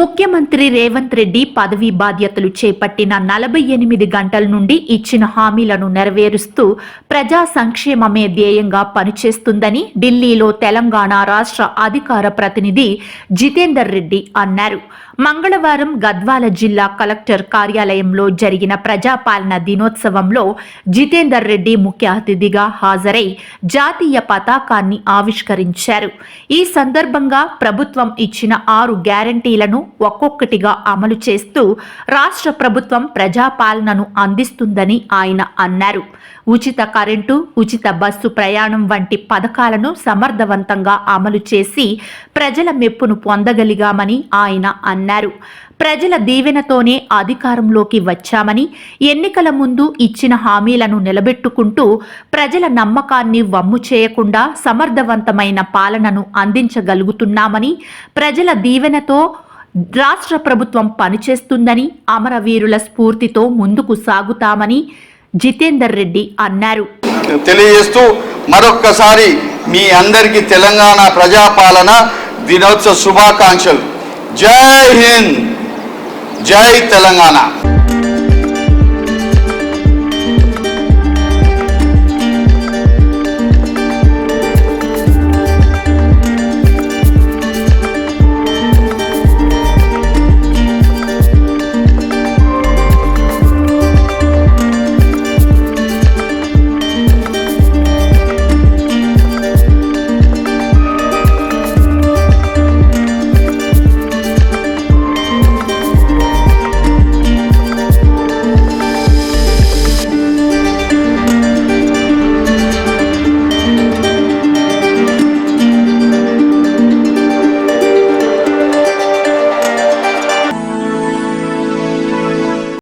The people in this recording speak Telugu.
ముఖ్యమంత్రి రేవంత్ రెడ్డి పదవీ బాధ్యతలు చేపట్టిన నలభై ఎనిమిది గంటల నుండి ఇచ్చిన హామీలను నెరవేరుస్తూ ప్రజా సంక్షేమమే ధ్యేయంగా పనిచేస్తుందని ఢిల్లీలో తెలంగాణ రాష్ట్ర అధికార ప్రతినిధి జితేందర్ రెడ్డి అన్నారు. మంగళవారం గద్వాల జిల్లా కలెక్టర్ కార్యాలయంలో జరిగిన ప్రజాపాలన దినోత్సవంలో జితేందర్ రెడ్డి ముఖ్య అతిథిగా హాజరై జాతీయ పతాకాన్ని ఆవిష్కరించారు. ఈ సందర్భంగా ప్రభుత్వం ఇచ్చిన ఆరు గ్యారంటీలను ఒక్కొక్కటిగా అమలు చేస్తూ రాష్ట్ర ప్రభుత్వం ప్రజాపాలనను అందిస్తుందని ఆయన అన్నారు. ఉచిత కరెంటు ఉచిత బస్సు ప్రయాణం వంటి పథకాలను సమర్థవంతంగా అమలు చేసి ప్రజల మెప్పును పొందగలిగామని ఆయన అన్నారు. ప్రజల దీవెనతోనే అధికారంలోకి వచ్చామని ఎన్నికల ముందు ఇచ్చిన హామీలను నిలబెట్టుకుంటూ ప్రజల నమ్మకాన్ని వమ్ము చేయకుండా సమర్థవంతమైన పాలనను అందించగలుగుతున్నామని ప్రజల దీవెనతో రాష్ట్ర ప్రభుత్వం పనిచేస్తుందని అమరవీరుల స్ఫూర్తితో ముందుకు సాగుతామని జితేందర్ రెడ్డి అన్నారు. తెలియజేస్తూ మరొక్కసారి మీ అందరికీ తెలంగాణ ప్రజాపాలన దినోత్సవ శుభాకాంక్షలు. జై హింద్. జై తెలంగాణ.